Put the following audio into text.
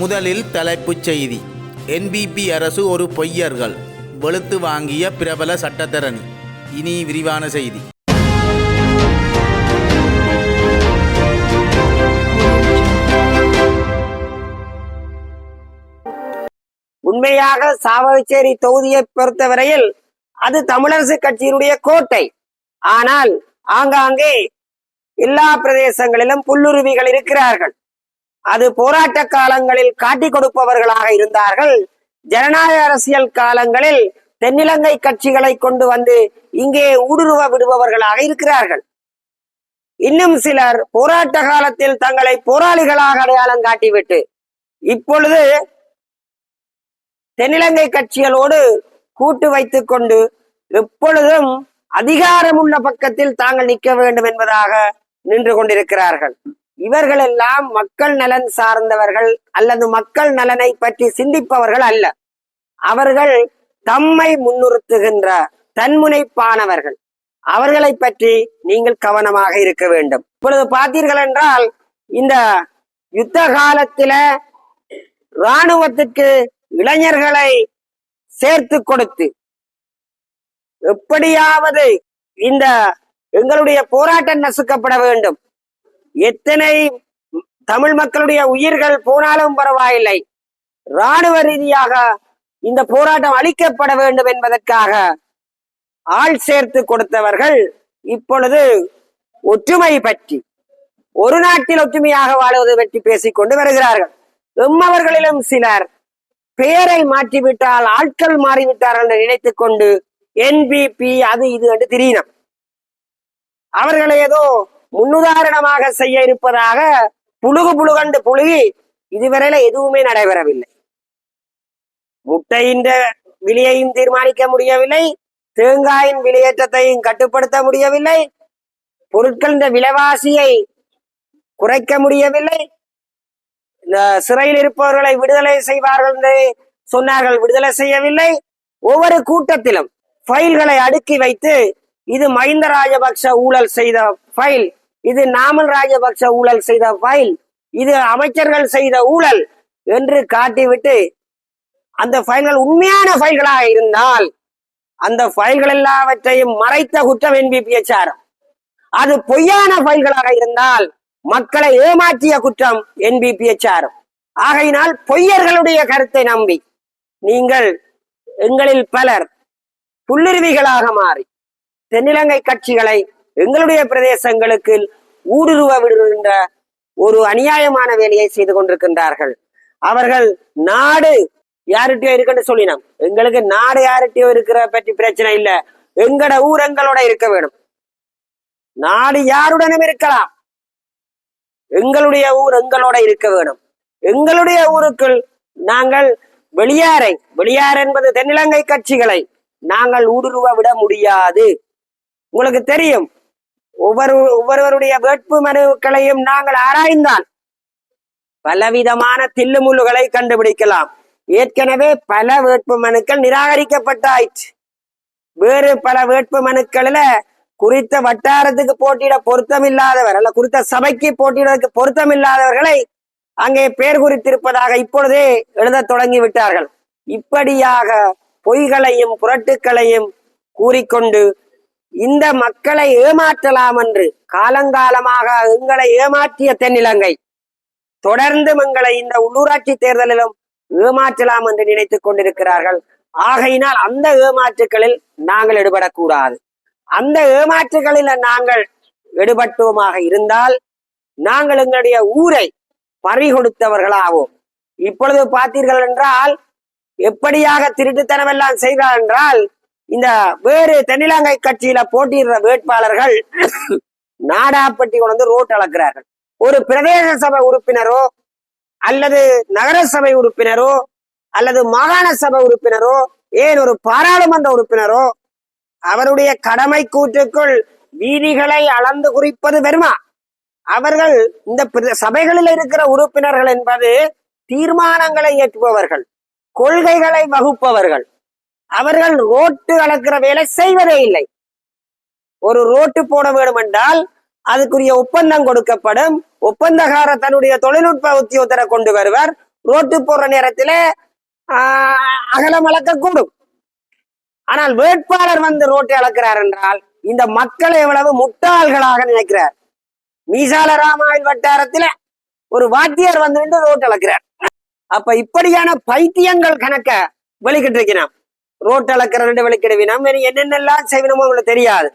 முதலில் தலைப்புச் செய்தி. என்பிபி அரசு ஒரு பொய்யர்கள். வெளுத்து வாங்கிய பிரபல சட்டத்தரணி. இனி விரிவான செய்தி. உண்மையாக சாவகச்சேரி தொகுதியை பொறுத்தவரையில் அது தமிழரசு கட்சியினுடைய கோட்டை. ஆனால் ஆங்காங்கே எல்லா பிரதேசங்களிலும் புல்லுருவிகள் இருக்கிறார்கள். அது போராட்ட காலங்களில் காட்டிக் கொடுப்பவர்களாக இருந்தார்கள். ஜனநாயக அரசியல் காலங்களில் தென்னிலங்கை கட்சிகளை கொண்டு வந்து இங்கே ஊடுருவ விடுபவர்களாக இருக்கிறார்கள். இன்னும் சிலர் போராட்ட காலத்தில் தங்களை போராளிகளாக அடையாளம் காட்டிவிட்டு இப்பொழுது தென்னிலங்கை கட்சிகளோடு கூட்டு வைத்துக் கொண்டு எப்பொழுதும் அதிகாரமுள்ள பக்கத்தில் தாங்கள் நிற்க வேண்டும் என்பதாக நின்று கொண்டிருக்கிறார்கள். இவர்கள் எல்லாம் மக்கள் நலன் சார்ந்தவர்கள் அல்லது மக்கள் நலனை பற்றி சிந்திப்பவர்கள் அல்ல. அவர்கள் தம்மை முன்னிறுத்துகின்ற தன்முனைப்பானவர்கள். அவர்களை பற்றி நீங்கள் கவனமாக இருக்க வேண்டும். இப்பொழுது பார்த்தீர்கள் என்றால் இந்த யுத்த காலத்தில இராணுவத்திற்கு இளைஞர்களை சேர்த்து கொடுத்து எப்படியாவது இந்த எங்களுடைய போராட்டம் நசுக்கப்பட வேண்டும். எத்தனை தமிழ் மக்களுடைய உயிர்கள் போனாலும் பரவாயில்லை. இராணுவ ரீதியாக இந்த போராட்டம் அளிக்கப்பட வேண்டும் என்பதற்காக ஆள் சேர்த்து கொடுத்தவர்கள் இப்பொழுது ஒற்றுமை பற்றி ஒரு நாட்டில் ஒற்றுமையாக வாழ்வது பற்றி பேசிக்கொண்டு வருகிறார்கள். எம்மவர்களிலும் சிலர் பெயரை மாற்றிவிட்டால் ஆட்கள் மாறிவிட்டார்கள் என்று நினைத்துக் கொண்டு என்பிபி அது இது என்று திரியினம் அவர்களை ஏதோ முன்னுதாரணமாக செய்ய இருப்பதாக புழுகு புழுகண்டு புழுகி இதுவரையில எதுவுமே நடைபெறவில்லை. முட்டையின் விலையையும் தீர்மானிக்க முடியவில்லை. தேங்காயின் விலையேற்றத்தையும் கட்டுப்படுத்த முடியவில்லை. பொருட்களின் விலைவாசியை குறைக்க முடியவில்லை. இந்த சிறையில் இருப்பவர்களை விடுதலை செய்வார்கள் என்று சொன்னார்கள் விடுதலை செய்யவில்லை. ஒவ்வொரு கூட்டத்திலும் ஃபைல்களை அடுக்கி வைத்து இது மஹிந்த ராஜபக்ஷ ஊழல் செய்த ஃபைல் இது நாமல் ராஜபக்ச ஊழல் செய்த ஃபைல் இது அமைச்சர்கள் செய்த ஊழல் என்று காட்டிவிட்டு அந்த ஃபைல்கள் உண்மையான ஃபைல்களாக இருந்தால் அந்த ஃபைல்கள் எல்லாவற்றையும் மறைத்த குற்றம் என்பிபிஎச்ஆர் அது பொய்யான ஃபைல்களாக இருந்தால் மக்களை ஏமாற்றிய குற்றம் என்பிபிஎச்ஆர் ஆகையினால் பொய்யர்களுடைய கருத்தை நம்பி நீங்கள் எங்களில் பலர் புல்லுருவிகளாக மாறி தென்னிலங்கை கட்சிகளை எங்களுடைய பிரதேசங்களுக்கு ஊடுருவ விடுகின்ற ஒரு அநியாயமான வேலையை செய்து கொண்டிருக்கின்றார்கள். அவர்கள் நாடு யார்கிட்டயோ இருக்குன்னு சொல்லினோம். எங்களுக்கு நாடு யார்கிட்டயோ இருக்கிற பற்றி பிரச்சனை இல்ல. எங்கட ஊர் எங்களோட இருக்க வேணும். நாடு யாருடனும் இருக்கலாம். எங்களுடைய ஊர் எங்களோட இருக்க வேணும். எங்களுடைய ஊருக்குள் நாங்கள் வெளியாரை வெளியார் என்பது தென்னிலங்கை கட்சிகளை நாங்கள் ஊடுருவ விட முடியாது. உங்களுக்கு தெரியும் ஒவ்வொரு ஒவ்வொருவருடைய வேட்பு மனுக்களையும் நாங்கள் ஆராய்ந்தால் பலவிதமான தில்லுமுள்ளுகளை கண்டுபிடிக்கலாம். ஏற்கனவே பல வேட்பு மனுக்கள் நிராகரிக்கப்பட்டாயிற்று. வேறு பல வேட்பு மனுக்களில குறித்த வட்டாரத்துக்கு போட்டியிட பொருத்தமில்லாதவர் அல்ல குறித்த சபைக்கு போட்டியிடறதுக்கு பொருத்தமில்லாதவர்களை அங்கே பேர் குறித்திருப்பதாக இப்பொழுதே எழுதத் தொடங்கி விட்டார்கள் இப்படியாக பொய்களையும் புரட்டுக்களையும் கூறிக்கொண்டு இந்த மக்களை ஏமாற்றலாம் என்று காலங்காலமாக எங்களை ஏமாற்றிய தென்னிலங்கை. தொடர்ந்தும் எங்களை இந்த உள்ளூராட்சி தேர்தலிலும் ஏமாற்றலாம் என்று நினைத்துக் கொண்டிருக்கிறார்கள். ஆகையினால் அந்த ஏமாற்றுகளில் நாங்கள் எடுபடக்கூடாது. அந்த ஏமாற்றுகளில் நாங்கள் ஈடுபட்டோமாக இருந்தால் நாங்கள் எங்களுடைய ஊரை பறிகொடுத்தவர்களாவோம். இப்பொழுது பார்த்தீர்கள் என்றால் எப்படியாக திருட்டுத்தனம் எல்லாம் செய்தார் என்றால் இந்த வேறு தென்னிலங்கை கட்சியில போட்டியிடுற வேட்பாளர்கள் நாடாப்பட்டி கொண்டு ரோட் அளக்கிறார்கள். ஒரு பிரதேச சபை உறுப்பினரோ அல்லது நகர சபை உறுப்பினரோ அல்லது மாகாண சபை உறுப்பினரோ ஏன் ஒரு பாராளுமன்ற உறுப்பினரோ அவருடைய கடமை கூற்றுக்குள் வீதிகளை அளந்து குறிப்பது வருமா அவர்கள் இந்த சபைகளில் இருக்கிற உறுப்பினர்கள் என்பது தீர்மானங்களை இயற்றுபவர்கள் கொள்கைகளை வகுப்பவர்கள். அவர்கள் ரோட்டு அளக்கிற வேலை செய்வதே இல்லை. ஒரு ரோட்டு போட வேண்டும் என்றால் அதுக்குரிய ஒப்பந்தம் கொடுக்கப்படும். ஒப்பந்தக்காரர் தன்னுடைய தொழில்நுட்ப உத்தியோகத்தரை கொண்டு வருவர். ரோட்டு போடுற நேரத்துல ஆஹ், அகலம் அளக்கக்கூடும். ஆனால் வேட்பாளர் வந்து ரோட்டை அளக்கிறார் என்றால் இந்த மக்கள் எவ்வளவு முட்டாள்களாக நினைக்கிறார். மீசால ராமாயில் வட்டாரத்துல ஒரு வாத்தியார் வந்து நின்று ரோட் அளக்கிறார். அப்ப இப்படியான பைத்தியங்கள் கணக்க வெளிக்கிட்டு இருக்கிறான் ரோட் அளக்கிற ரெண்டு வெளிக்கிடுவினம் என்னென்னலாம் செய்வினமோ அவங்களுக்கு தெரியாது.